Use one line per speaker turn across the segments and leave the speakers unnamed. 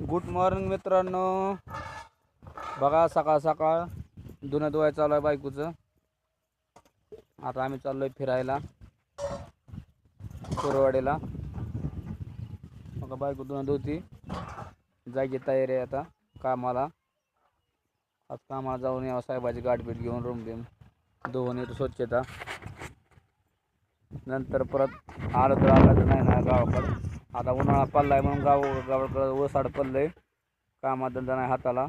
Good morning मित्रांनो. बघा सकाळ सकाळ. धुणं धुवाय चालू आहे बायकोचं. आता आम्ही चाललोय फिरायला कोरवाडीला. बघा बायको धुणं धुती. जायची तयारी आहे आता कामाला. आज कामाला जाऊन यावं साहेबाची गाठभीट घेऊन रूम बिम. धुवून येतो स्वच्छता. नंतर परत आलं तर आलं तर नाही ना गावाकडं. आता उन्हाळा पडला आहे म्हणून गाव गावाकडं ओसाड पडलंय. कामात धंदा नाही हाताला.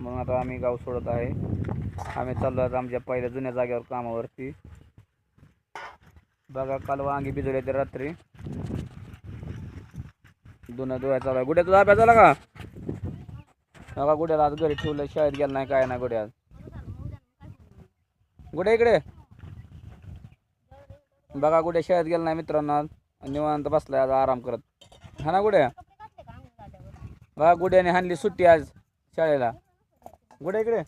म्हणून आता आम्ही गाव सोडत आहे. आम्ही चाललो आता आमच्या पहिल्या जुन्या जागेवर कामावरती. बघा काल वांगी भिजवले ते रात्री. दोन धुवायचं चालू आहे गुड्या तुझा अभ्यास झाला का? बघा गुड्याला आज घरी ठेवलं शाळेत गेला नाही काय नाही गुड्या गुड्या इकडे. बघा गुड्या शाळेत गेला नाही मित्रांना निवांत बसलाय आज आराम करत. हा ना गुड्या? बा गुड्याने हाणली सुट्टी आज शाळेला. गुड्या इकडे.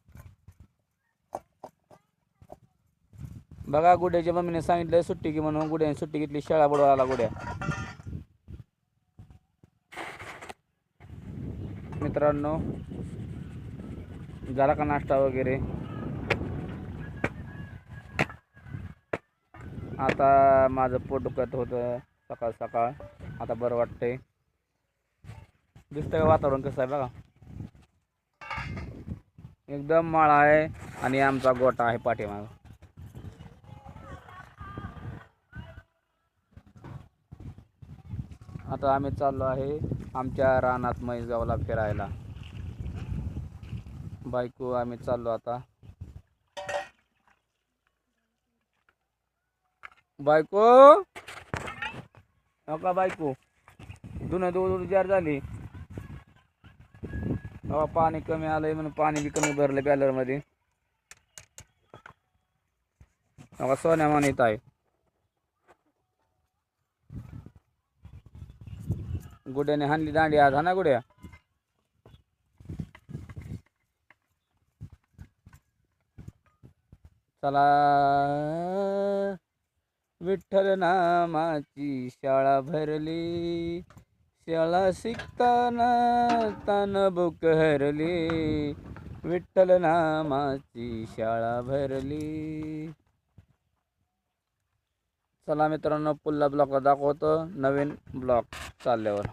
बघा गुड्याच्या मम्मीने सांगितलं सुट्टी की म्हणून. गुड्याने सुट्टी घेतली शाळा बुडवायला गुड्या. मित्रांनो झाला का नाश्ता वगैरे? आता माझं पोट दुखत होतं. सकाळ सकाळ. आता बरं वाटतंय. दिसतंय का वातावरण कसं आहे बघा? एकदम माळा आहे आणि आमचा गोटा आहे पाठीमाग. आता आम्ही चाललो आहे आमच्या रानात म्हैसगावला फिरायला. बायको आम्ही चाललो आता. बायको! हो का बायको. दोन दोन जार झाली. हवा पाणी कमी आलंय म्हणून पाणी बी कमी भरलं बॅलरमध्ये मध्ये. का सोन्या मानित आहे. गुड्याने हाणली दांडी आज हा ना गुड्या? चला. विठ्ठल नामाची शाळा भरली. शाळा शिकताना तान बुक हरली. विठ्ठल नामाची शाळा भरली. चला मित्रांनो पुल्ला ब्लॉकला दाखवतो. नवीन ब्लॉक चालल्यावर.